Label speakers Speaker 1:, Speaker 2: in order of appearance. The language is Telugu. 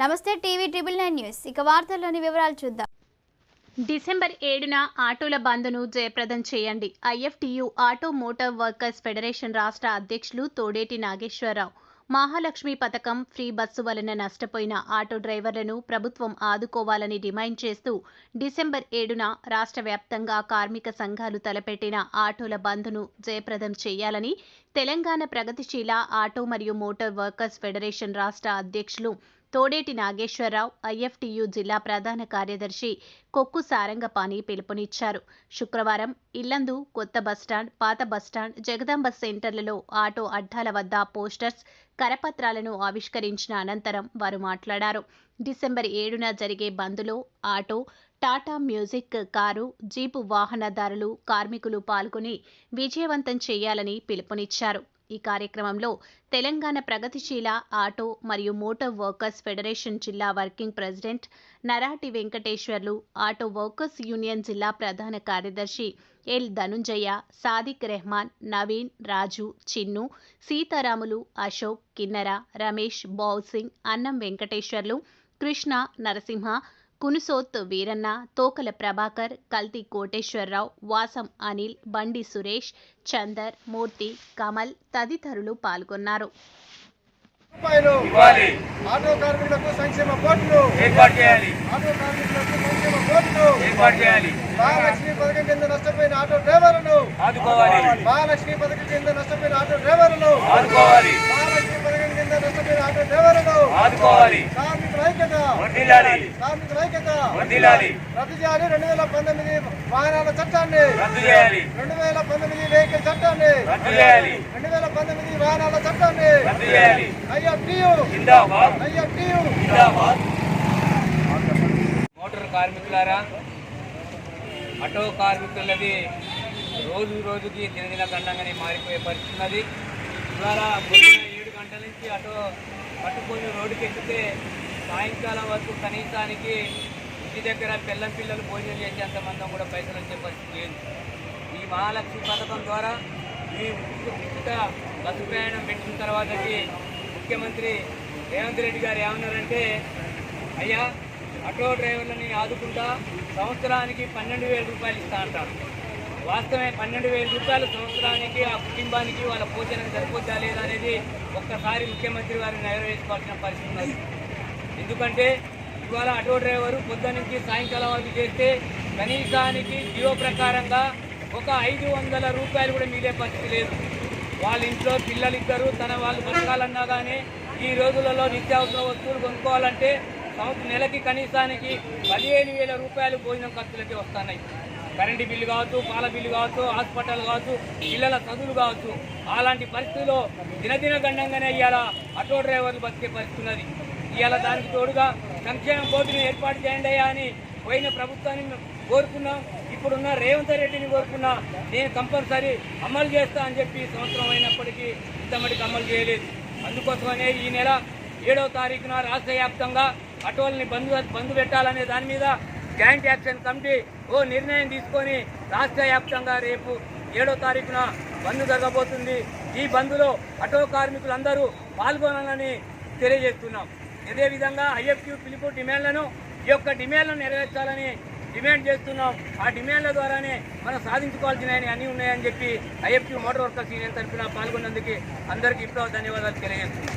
Speaker 1: నమస్తే టీవీ ట్రిపుల్ నైన్ న్యూస్. ఇక వార్తల్లోని వివరాలు చూద్దాం.
Speaker 2: డిసెంబర్ ఏడున ఆటోల బంద్ను జయప్రదం చేయండి. IFTU auto motor workers federation రాష్ట్ర అధ్యక్షులు తోడేటి నాగేశ్వరరావు. మహాలక్ష్మి పథకం ఫ్రీ బస్సు వలన నష్టపోయిన ఆటో డ్రైవర్లను ప్రభుత్వం ఆదుకోవాలని డిమాండ్ చేస్తూ డిసెంబర్ ఏడున రాష్ట్ర వ్యాప్తంగా కార్మిక సంఘాలు తలపెట్టిన ఆటోల బంద్ను జయప్రదం చేయాలని తెలంగాణ ప్రగతిశీల ఆటో మరియు మోటార్ వర్కర్స్ ఫెడరేషన్ రాష్ట్ర అధ్యక్షులు తోడేటి నాగేశ్వరరావు ఐఎఫ్టియు జిల్లా ప్రధాన కార్యదర్శి కొక్కు సారంగపాణి పిలుపునిచ్చారు. శుక్రవారం ఇల్లందు కొత్త బస్టాండ్ పాత బస్టాండ్ జగదాంబ సెంటర్లలో ఆటో అడ్డాల వద్ద పోస్టర్స్ కరపత్రాలను ఆవిష్కరించిన అనంతరం వారు మాట్లాడారు. డిసెంబర్ ఏడున జరిగే బంద్లో auto Tata magic car jeep వాహనదారులు కార్మికులు పాల్గొని విజయవంతం చేయాలని పిలుపునిచ్చారు. ఈ కార్యక్రమంలో తెలంగాణ ప్రగతిశీల ఆటో మరియు మోటార్ వర్కర్స్ ఫెడరేషన్ జిల్లా working president Narati Venkateswarlu auto workers union జిల్లా ప్రధాన కార్యదర్శి ఎల్ ధనుంజయ సాదిక్ రెహమాన్ నవీన్ రాజు చిన్ను సీతారాములు అశోక్ కిన్నెర రమేష్ బౌసింగ్ అన్నం వెంకటేశ్వర్లు కృష్ణ నరసింహ కునుసోత్ వీరన్న తోకల ప్రభాకర్ కల్తీ కోటేశ్వరరావు వాసం అనిల్ బండి సురేష్ చందర్ మూర్తి కమల్ తదితరులు పాల్గొన్నారు.
Speaker 3: రూపాయలు
Speaker 4: ఇవ్వాలి.
Speaker 3: ఆటో కార్మికులకు సంక్షేమ బోర్డులు.
Speaker 4: ఏర్పాటు చేయాలి.
Speaker 3: ఆటో కార్మికులకు సంక్షేమ బోర్డులు.
Speaker 4: ఏర్పాటు చేయాలి.
Speaker 3: మహాలక్ష్మి పథకం కింద నష్టపోయిన ఆటో డ్రైవర్లను
Speaker 4: ఆదుకోవాలి.
Speaker 3: మహాలక్ష్మి పథకం కింద నష్టపోయిన ఆటో డ్రైవర్లను
Speaker 4: ఆదుకోవాలి
Speaker 3: మహాలక్ష్మి పథకం కింద నష్టపోయిన ఆటో డ్రైవర్లను
Speaker 4: ఆదుకోవాలి.
Speaker 3: రద్దు చేయాలి. రెండు వేల పంతొమ్మిది వాహనాల చట్టాన్ని.
Speaker 4: రద్దు చేయాలి.
Speaker 3: రెండు వేల పంతొమ్మిది వెహికల్ చట్టాన్ని.
Speaker 4: రద్దు చేయాలి.
Speaker 3: రెండు వేల పంతొమ్మిది వాహనాల చట్టాన్ని.
Speaker 4: రద్దు చేయాలి.
Speaker 3: ఐఎఫ్టియు.
Speaker 4: జిందాబాద్.
Speaker 3: ఐఎఫ్టియు.
Speaker 4: జిందాబాద్. మోటార్ కార్మికులారా ఆటో కార్మికులది రోజు రోజుకి దినదిన గండంగానే మారిపోయే పరిస్థితి ఉన్నది. ఇవాళ పొద్దున ఏడు గంటల నుంచి ఆటో పట్టుకొని రోడ్డుకి ఎక్కితే సాయంకాలం వరకు కనీసానికి ఇంటి దగ్గర పిల్లం పిల్లలు భోజనం చేసేంత మందం కూడా పైసలు వచ్చే పరిస్థితి లేదు. ఈ మహాలక్ష్మి పథకం ద్వారా ఈ ఉచిత బస్సు ప్రయాణం పెట్టిన తర్వాతకి ముఖ్యమంత్రి రేవంత్ రెడ్డి గారు ఏమన్నారంటే అయ్యా ఆటో డ్రైవర్లని ఆదుకుంటా సంవత్సరానికి పన్నెండు వేల రూపాయలు ఇస్తా అంటారు. వాస్తవమే పన్నెండు వేల రూపాయలు సంవత్సరానికి ఆ కుటుంబానికి వాళ్ళ పోషణకు సరిపోద్దా లేదా అనేది ఒక్కసారి ముఖ్యమంత్రి వారిని నెరవేర్చుకోవాల్సిన పరిస్థితి ఉన్నది. ఎందుకంటే ఇవాళ ఆటో డ్రైవరు పొద్దున్న నుంచి సాయంకాలం వరకు చేస్తే కనీసానికి జియో ప్రకారంగా ఒక ఐదు వందల రూపాయలు కూడా మిగిలే పరిస్థితి లేదు. వాళ్ళ ఇంట్లో పిల్లలు ఇద్దరు తన వాళ్ళు బతకాలన్నా కానీ ఈ రోజులలో నిత్యావసర వస్తువులు కొనుక్కోవాలంటే సంవత్సరం నెలకి కనీసానికి పదిహేను వేల రూపాయలు భోజనం ఖర్చులకి వస్తున్నాయి. కరెంటు బిల్లు కావచ్చు పాల బిల్లు కావచ్చు హాస్పిటల్ కావచ్చు పిల్లల చదువులు కావచ్చు అలాంటి పరిస్థితుల్లో దినదిన గండంగానే ఇవాళ ఆటో డ్రైవర్లు బతికే పరిస్థితి ఉన్నది. ఇవాళ దానికి తోడుగా సంక్షేమ బోర్డుని ఏర్పాటు చేయండి అయ్యా అని పోయిన ప్రభుత్వాన్ని కోరుకున్నాం. ఇప్పుడున్న రేవంత్ రెడ్డిని కోరుకున్నా నేను కంపల్సరీ అమలు చేస్తా అని చెప్పి సంవత్సరం అయినప్పటికీ ఇంతమటికి అమలు చేయలేదు. అందుకోసమనే ఈ నెల ఏడవ తారీఖున రాష్ట్ర వ్యాప్తంగా అటోల్ని బంద్ బంద్ పెట్టాలనే దాని మీద జాయింట్ యాక్షన్ కమిటీ ఓ నిర్ణయం తీసుకొని రాష్ట్ర వ్యాప్తంగా రేపు ఏడో తారీఖున బంద్ జరగబోతుంది. ఈ బంద్లో ఆటో కార్మికులందరూ పాల్గొనాలని తెలియజేస్తున్నాం. అదేవిధంగా ఐఎఫ్క్యూ పిలుపు డిమాండ్లను ఈ యొక్క డిమాండ్లను నెరవేర్చాలని డిమాండ్ చేస్తున్నాం. ఆ డిమాండ్ల ద్వారానే మనం సాధించుకోవాల్సినవి అన్నీ ఉన్నాయని చెప్పి ఐఎఫ్క్యూ మోటార్ వర్కర్స్ యూనియన్ తరఫున పాల్గొన్నందుకు అందరికీ ఇప్పుడు ధన్యవాదాలు తెలియజేస్తున్నాం.